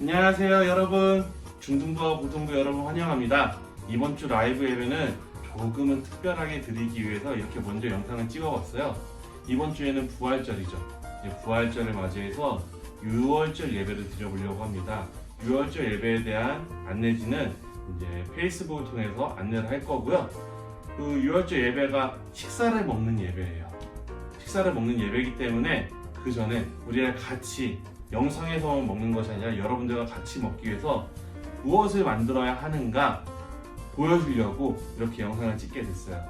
안녕하세요 여러분. 중등부와 고등부 여러분 환영합니다. 이번 주 라이브 예배는 조금은 특별하게 드리기 위해서 이렇게 먼저 영상을 찍어봤어요. 이번 주에는 부활절이죠. 이제 부활절을 맞이해서 6월절 예배를 드려보려고 합니다. 6월절 예배에 대한 안내지는 이제 페이스북을 통해서 안내를 할 거고요. 그 6월절 예배가 식사를 먹는 예배예요. 식사를 먹는 예배이기 때문에 그 전에 우리랑 같이 영상에서만 먹는 것이 아니라 여러분들과 같이 먹기 위해서 무엇을 만들어야 하는가 보여주려고 이렇게 영상을 찍게 됐어요.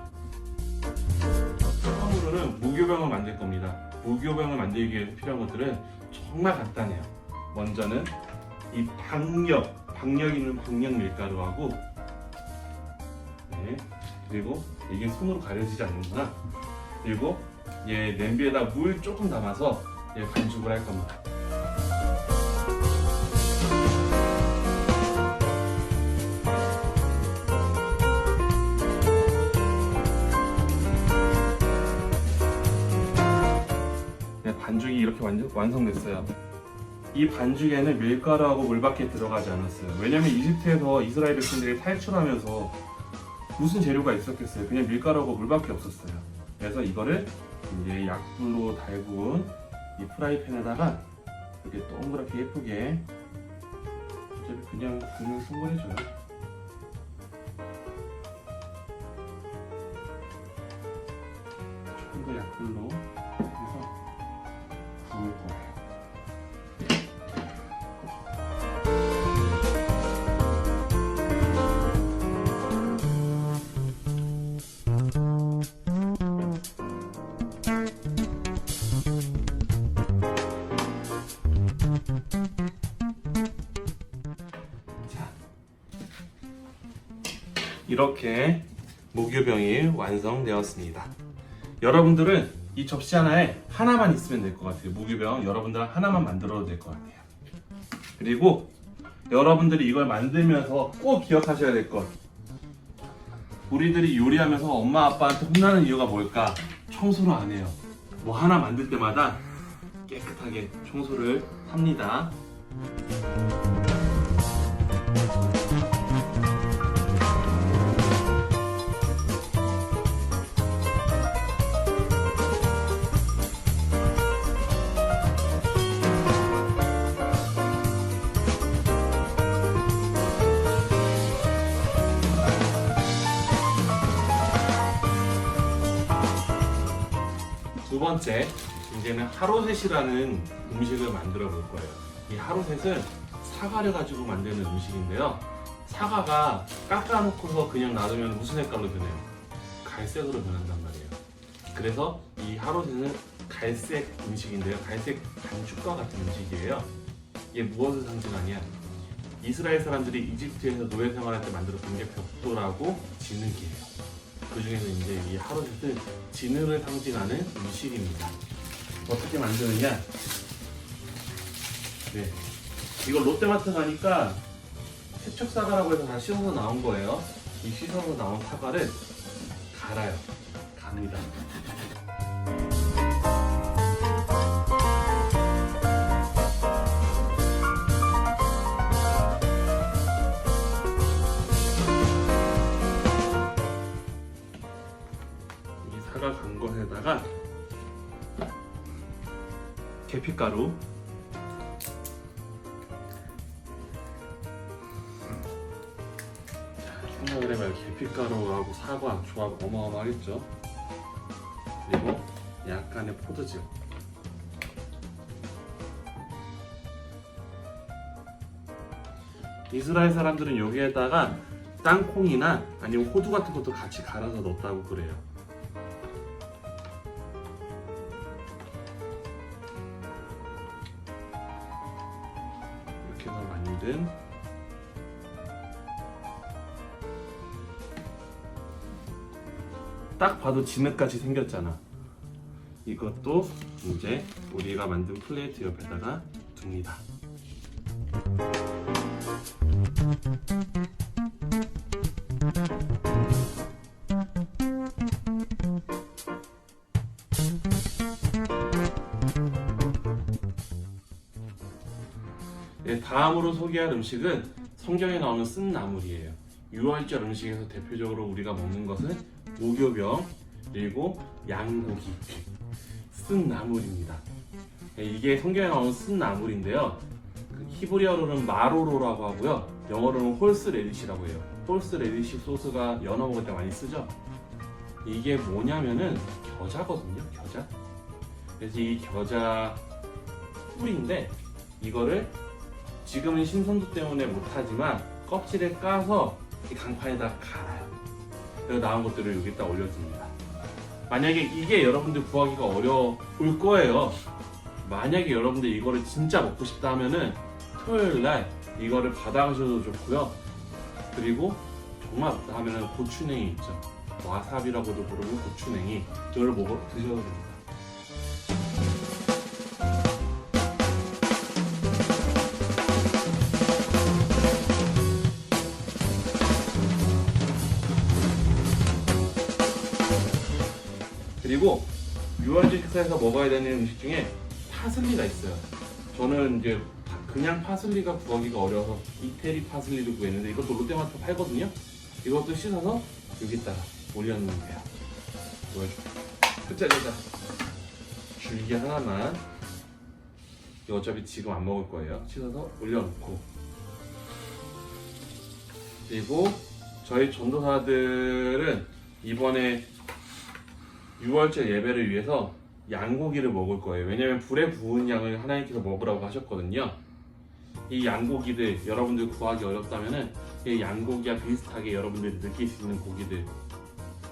처음으로는 무교병을 만들 겁니다. 무교병을 만들기 위해서 필요한 것들은 정말 간단해요. 먼저는 이 박력, 박력 있는 박력 밀가루하고 네, 그리고 이게 손으로 가려지지 않는구나. 그리고 얘 냄비에다 물 조금 담아서 얘 반죽을 할 겁니다. 완, 완성됐어요. 이 반죽에는 밀가루하고 물밖에 들어가지 않았어요. 왜냐면 이집트에서 이스라엘 백성들이 탈출하면서 무슨 재료가 있었겠어요? 그냥 밀가루하고 물밖에 없었어요. 그래서 이거를 이제 약불로 달군 이 프라이팬에다가 이렇게 동그랗게 예쁘게 어차피 그냥 그냥 선물해줘요. 이렇게 무교병이 완성되었습니다. 여러분들은 이 접시 하나에 하나만 있으면 될 것 같아요. 무교병 여러분들 하나만 만들어도 될 것 같아요. 그리고 여러분들이 이걸 만들면서 꼭 기억하셔야 될 것. 우리들이 요리하면서 엄마 아빠한테 혼나는 이유가 뭘까? 청소를 안 해요. 뭐 하나 만들 때마다 깨끗하게 청소를 합니다. 두 번째, 이제는 하로셋이라는 음식을 만들어 볼 거예요. 이 하로셋은 사과를 가지고 만드는 음식인데요. 사과가 깎아놓고서 그냥 놔두면 무슨 색깔로 변해요? 갈색으로 변한단 말이에요. 그래서 이 하로셋은 갈색 음식인데요. 갈색 반죽과 같은 음식이에요. 이게 무엇을 상징하냐? 이스라엘 사람들이 이집트에서 노예 생활할 때 만들었던 게 벽돌하고 진흙이에요. 그 중에서 이제 이 하루셋은 진흙을 상징하는 음식입니다. 어떻게 만드느냐? 네. 이거 롯데마트 가니까 세척 사과라고 해서 다 씻어서 나온 거예요. 이 씻어서 나온 사과를 갈아요. 갑니다. 것에다가 계피가루. 자, 생각을 해봐요. 계피가루하고 사과 조합 어마어마하겠죠? 그리고 약간의 포도즙. 이스라엘 사람들은 여기에다가 땅콩이나 아니면 호두 같은 것도 같이 갈아서 넣었다고 그래요 이렇게 해서 만든. 딱 봐도 진흙같이 생겼잖아. 이것도 이제 우리가 만든 플레이트 옆에다가 둡니다 네, 다음으로 소개할 음식은 성경에 나오는 쓴 나물이에요. 유월절 음식에서 대표적으로 우리가 먹는 것은 무교병 그리고 양고기 쓴 나물입니다. 네, 이게 성경에 나오는 쓴 나물인데요. 그 히브리어로는 마로로라고 하고요. 영어로는 홀스 레디시라고 해요. 홀스 레디시 소스가 연어 먹을 때 많이 쓰죠. 이게 뭐냐면은 겨자거든요. 겨자. 그래서 이 겨자 뿌리인데 이거를 지금은 신선도 때문에 못하지만 껍질을 까서 이 강판에다 갈아요. 그래서 나온 것들을 여기다 올려줍니다. 만약에 이게 여러분들 구하기가 어려울 거예요. 만약에 여러분들 이거를 진짜 먹고 싶다 하면은 토요일 날 이거를 받아가셔도 좋고요. 그리고 정말 없다 하면은 고추냉이 있죠. 와사비라고도 부르는 고추냉이 이걸 먹어 드셔도 됩니다. 그리고 유월절 식사에서 먹어야 되는 음식 중에 파슬리가 있어요. 저는 이제 파- 그냥 파슬리가 구하기가 어려워서 이태리 파슬리를 구했는데 이것도 롯데마트 팔거든요. 이것도 씻어서 여기다가 올려놓으면 돼요. 보여줄게. 끝자리다. 줄기 하나만. 이거 어차피 지금 안 먹을 거예요. 씻어서 올려놓고. 그리고 저희 전도사들은 이번에 6월절 예배를 위해서 양고기를 먹을 거예요. 왜냐면 불에 구운 양을 하나님께서 먹으라고 하셨거든요. 이 양고기들 여러분들 구하기 어렵다면은 이 양고기와 비슷하게 여러분들이 느낄 수 있는 고기들.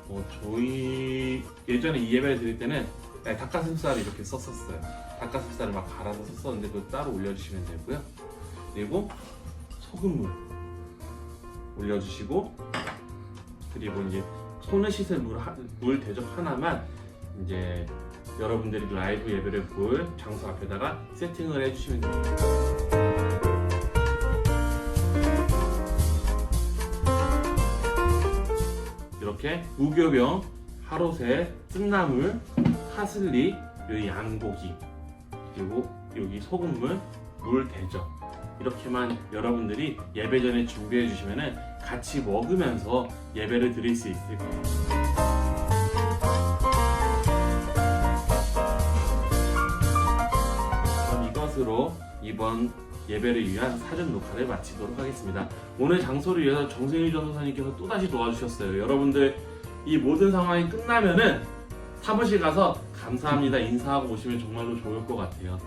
뭐 저희 예전에 이 예배를 드릴 때는 네, 닭가슴살을 이렇게 썼었어요. 닭가슴살을 막 갈아서 썼었는데 그거 따로 올려주시면 되고요. 그리고 소금물 올려주시고 그리고 이제 손을 씻을 물, 하- 물 대접 하나만 이제 여러분들이 라이브 예배를 볼 장소 앞에다가 세팅을 해주시면 됩니다. 이렇게 무교병, 하로세, 뜬나물, 파슬리, 여기 양고기, 그리고 여기 소금물, 물 대접 이렇게만 여러분들이 예배 전에 준비해 주시면은 같이 먹으면서 예배를 드릴 수 있을 거예요. 그럼 이것으로 이번 예배를 위한 사전 녹화를 마치도록 하겠습니다. 오늘 장소를 위해서 정세일 전도사님께서 또다시 도와주셨어요. 여러분들 이 모든 상황이 끝나면은 사무실 가서 감사합니다 인사하고 오시면 정말로 좋을 것 같아요.